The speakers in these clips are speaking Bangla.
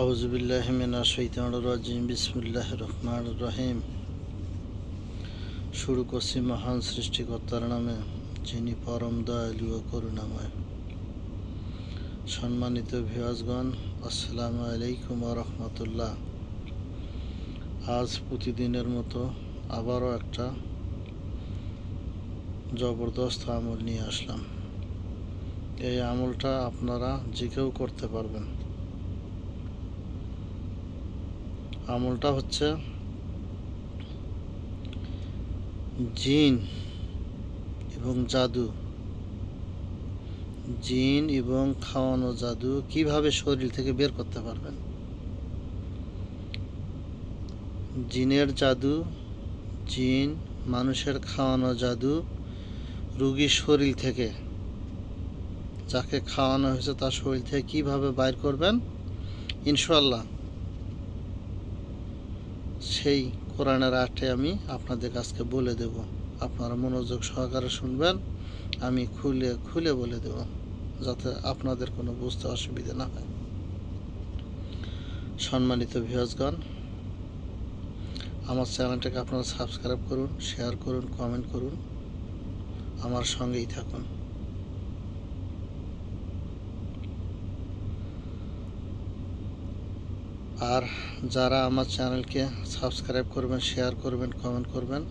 আউজবিল্লাহমিনা শৈতান রাজিম বিসমুল্লাহ রহমান রহিম শুরু করছি মহান সৃষ্টিকর্তার নামে, যিনি পরম দয়ালু ও করুণাময়। সম্মানিত ভিওয়াজগণ আসসালামু আলাইকুম রহমতুল্লাহ। আজ প্রতিদিনের মতো আবারও একটা জবরদস্ত আমল নিয়ে আসলাম। এই আমলটা আপনারা যে কেউ করতে পারবেন। আমলটা হচ্ছে জিন এবং জাদু। জিন এবং খাওয়ানো জাদু কীভাবে শরীর থেকে বের করতে পারবেন? জিনের জাদু, জিন মানুষের খাওয়ানো জাদু রুগীর শরীর থেকে। যাকে খাওয়ানো হয়েছে তার শরীর থেকে কীভাবে বাইর করবেন? ইনশাল্লাহ সেই কোরআনের আটে আমি আপনাদের কাছকে বলে দেব। আপনারা মনোযোগ সহকারে শুনবেন, আমি খুলে খুলে বলে দেব, যাতে আপনাদের কোনো বুঝতে অসুবিধা না হয়। সম্মানিত ভিউজগণ আমার চ্যানেলটাকে আপনারা সাবস্ক্রাইব করুন, শেয়ার করুন, কমেন্ট করুন। আমার সঙ্গেই থাকুন। আর যারা আমার চ্যানেলকে সাবস্ক্রাইব করবেন শেয়ার করবেন কমেন্ট করবেন,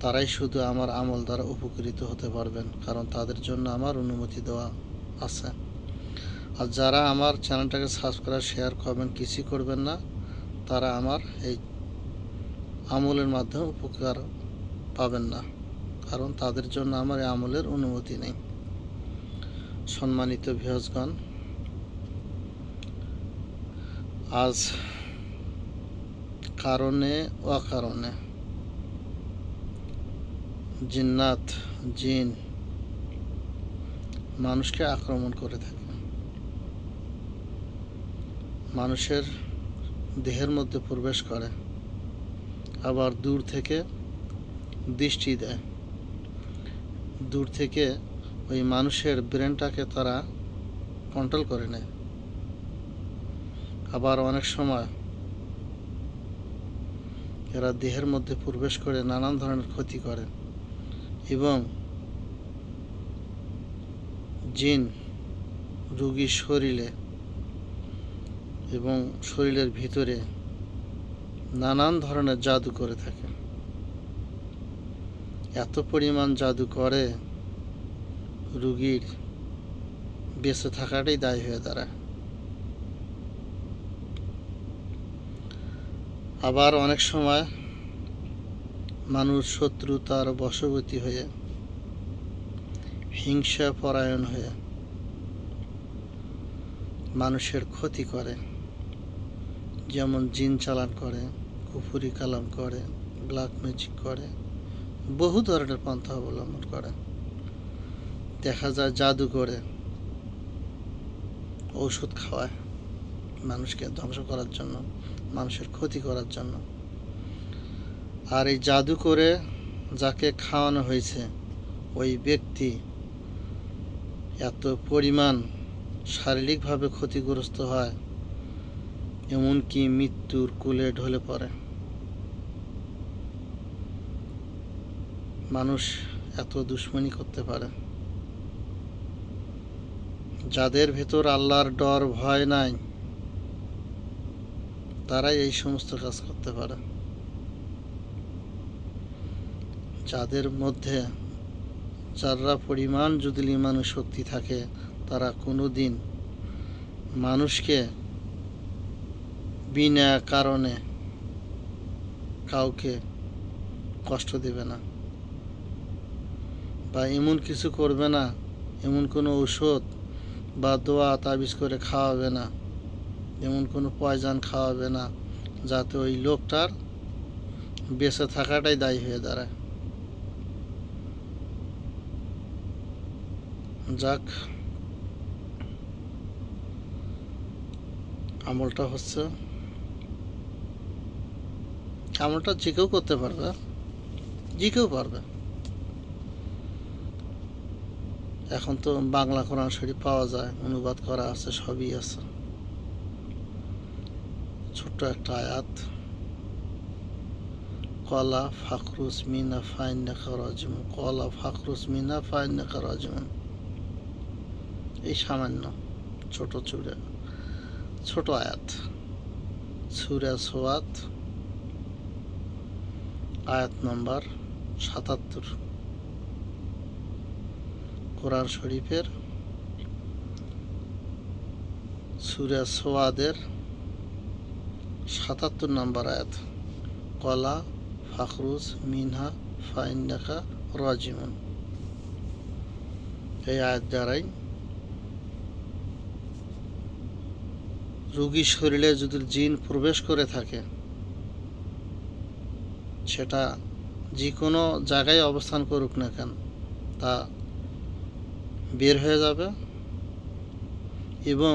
তারাই শুধু আমার আমল দ্বারা উপকৃত হতে পারবেন, কারণ তাদের জন্য আমার অনুমতি দেওয়া আছে। আর যারা আমার চ্যানেলটাকে সাবস্ক্রাইব শেয়ার করবেন কিছুই করবেন না, তারা আমার এই আমলের মাধ্যমে উপকার পাবেন না, কারণ তাদের জন্য আমার এই আমলের অনুমতি নেই। সম্মানিত ভিহজগণ আজ কারণে অকারণে জিন্নাত, জিন মানুষকে আক্রমণ করে থাকে। মানুষের দেহের মধ্যে প্রবেশ করে, আবার দূর থেকে দৃষ্টি দেয়। দূর থেকে ওই মানুষের ব্রেনটাকে তারা কন্ট্রোল করে নেয়। আবার অনেক সময় এরা দেহের মধ্যে প্রবেশ করে নানান ধরনের ক্ষতি করে। এবং জিন রুগীর শরীরে এবং শরীরের ভিতরে নানান ধরনের জাদু করে থাকে। এত পরিমাণ জাদু করে রুগীর বেঁচে থাকাটাই দায়ী হয়ে দাঁড়ায়। আবার অনেক সময় মানুষ শত্রুতার বশবর্তী হয়ে, হিংসা পরায়ণ হয়ে মানুষের ক্ষতি করে, যেমন জিন চালান করে, কুফুরি কালাম করে ব্ল্যাক ম্যাজিক করে, বহু ধরনের পন্থা অবলম্বন করে। দেখা যায় জাদু করে, ঔষধ খাওয়ায়। মানুষকে ধ্বংস করার জন্য, মানুষের ক্ষতি করার জন্য। আর এই জাদু করে যাকে খাওয়ানো হয়েছে, ওই ব্যক্তি এত পরিমাণ শারীরিকভাবে ক্ষতিগ্রস্ত হয়, এমনকি মৃত্যুর কুলে ঢলে পড়ে। মানুষ এত দুশ্মনী করতে পারে। যাদের ভেতর আল্লাহর ডর ভয় নাই তারাই এই সমস্ত কাজ করতে পারে। যাদের মধ্যে যারা পরিমাণ যদি মানুষ শক্তি থাকে, তারা কোনো দিন মানুষকে বিনা কারণে কাউকে কষ্ট দেবে না বা এমন কিছু করবে না, এমন কোনো ঔষধ বা দোয়া তাবিজ করে খাওয়াবে না। এমন কোনো পয়জন খাওয়াবে না, যাতে ওই লোকটার বেঁচে থাকাটাই দায়ী হয়ে দাঁড়ায়। যাক, আমলটা হচ্ছে। আমলটা যে কেউ করতে পারবে, যে কেউ পারবে। এখন তো বাংলা কোরআন শরীফ পাওয়া যায়, অনুবাদ করা আছে, সবই আছে। ছোট্ট একটা আয়াত কলা ফাকরুস মিনা ফাইন্নাকা রাজিমুন কলা ফাকরুস মিনা ফাইন্নাকা রাজিমুন এই সামান্য ছোট চূড়া ছোট আয়াত। সুরা সোয়াত, আয়াত নম্বর সাতাত্তর। কোরআন শরীফের সুরা সোয়াদের সাতাত্তর নম্বর আয়াত। কলা ফাকরুজ মিনহা, ফাইন্নাকা, রাজিমুন। এই আয়াত দ্বারাই রোগীর শরীরে যদি জিন প্রবেশ করে থাকে, সেটা যে কোনো জায়গায় অবস্থান করুক না কেন, তা বের হয়ে যাবে এবং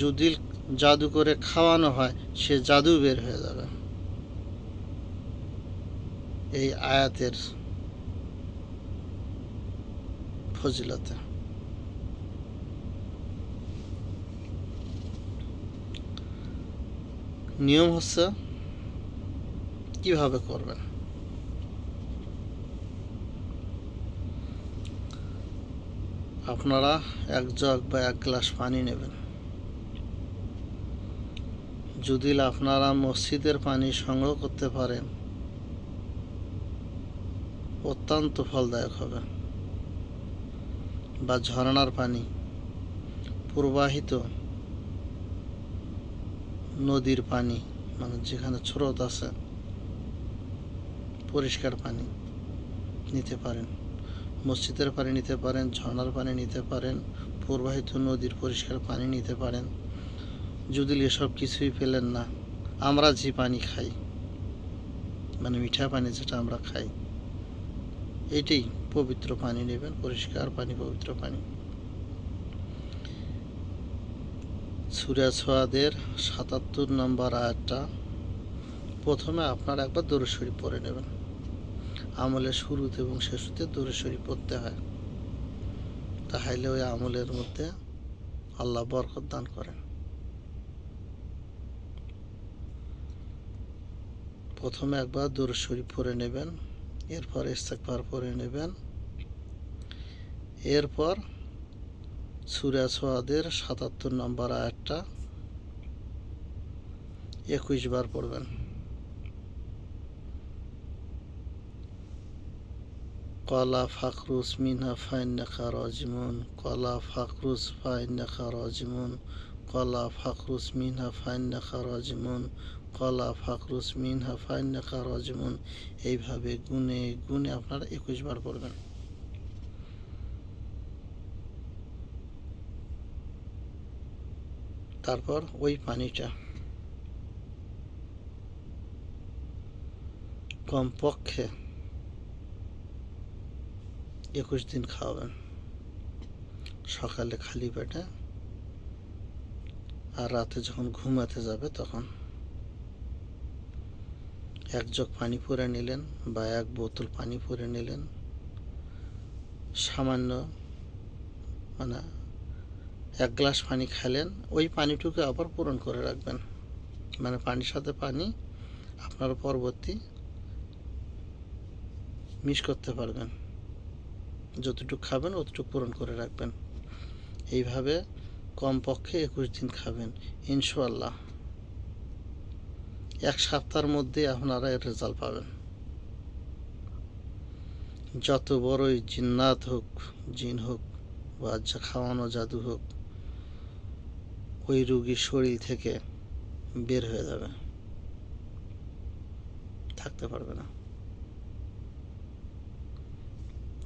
যদি জাদু করে খাওয়ানো হয়, সে জাদু বের হয়ে যাবে। এই আয়াতের ফজিলতে। নিয়ম হচ্ছে, কীভাবে করবেন? আপনারা এক জগ বা এক গ্লাস পানি নেবেন। যদি আপনারা মসজিদের পানি সংগ্রহ করতে পারেন, অত্যন্ত ফলদায়ক হবে। বা ঝর্ণার পানি, প্রবাহিত নদীর পানি মানে যেখানে স্রোত আছে, পরিষ্কার পানি নিতে পারেন। মসজিদের পানি নিতে পারেন, ঝর্ণার পানি নিতে পারেন, প্রবাহিত নদীর পরিষ্কার পানি নিতে পারেন। যদি এসব কিছুই পেলেন না, আমরা যে পানি খাই মানে মিঠা পানি যেটা আমরা খাই, এটাই পবিত্র পানি নেবেন, পরিষ্কার পানি, পবিত্র পানি। সুরা সোয়াদের সাতাত্তর নম্বর আয়াতটা প্রথমে আপনারা একবার দরুদ শরীফ পড়ে নেবেন। আমলের শুরুতে এবং শেষুতে দরুদ শরীফ পড়তে হয়। তাহলে ওই আমলের মধ্যে আল্লাহ বরকত দান করেন। প্রথমে একবার দরুদ শরীফ পড়ে নেবেন, এরপর ইস্তেকবার পড়ে নেবেন, এরপর সুরা সোয়াদের সাতাত্তর নম্বর আয়াতটা একুশ বার পড়বেন। কলা ফাকরুস মিনহা ফাইন্নাকা রাজিমুন, কলা ফাকরুস ফাইন্নাকা রাজিমুন, কলা ফাকরুস মিনহা ফাইন্নাকা রাজিমুন কলা ফাকরুস মিনহা ফাইন্নাকা রাজিমুন। এইভাবে গুনে গুনে আপনারা একুশ বার পড়বেন। তারপর ওই পানিটা। কমপক্ষে একুশ দিন খাওয়াবেন। সকালে খালি পেটে আর রাতে যখন ঘুমাতে যাবে তখন। এক জগ পানি পরে নিলেন বা এক বোতল পানি পরে নিলেন। সামান্য মানে এক গ্লাস পানি খেলেন, ওই পানিটুকু আবার পূরণ করে রাখবেন। মানে পানির সাথে পানি আপনার পরবর্তী মিস করতে পারবেন। যতটুকু খাবেন অতটুকু পূরণ করে রাখবেন। এইভাবে কমপক্ষে একুশ দিন খাবেন ইনশাল্লাহ এক সপ্তাহের মধ্যে আপনারা এর রেজাল্ট পাবেন। যত বড়ই জিন্নাত হোক, জিন হোক, বা খাওয়ানো জাদু হোক, ওই রুগীর শরীর থেকে বের হয়ে যাবে। থাকতে পারবে না।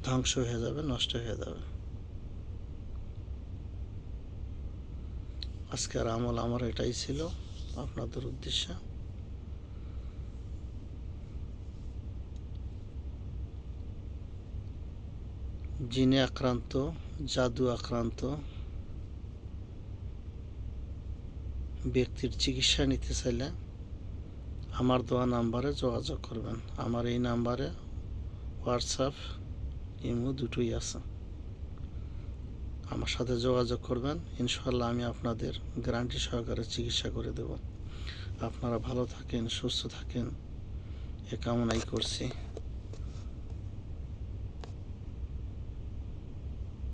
ধ্বংস হয়ে যাবে, নষ্ট হয়ে যাবে। আজকের আমল আমার এটাই ছিল আপনাদের উদ্দেশ্যে। জিনে আক্রান্ত, জাদু আক্রান্ত ব্যক্তির চিকিৎসা নিতে চাইলে আমার দেওয়া নাম্বারে যোগাযোগ করবেন। আমার এই নাম্বারে হোয়াটসঅ্যাপ, ইমো দুটোই আছে। আমার সাথে যোগাযোগ করবেন। ইনশাল্লাহ আমি আপনাদের গ্যারান্টি সহকারে চিকিৎসা করে দেব। আপনারা ভালো থাকেন, সুস্থ থাকেন। এ কামনাই করছি।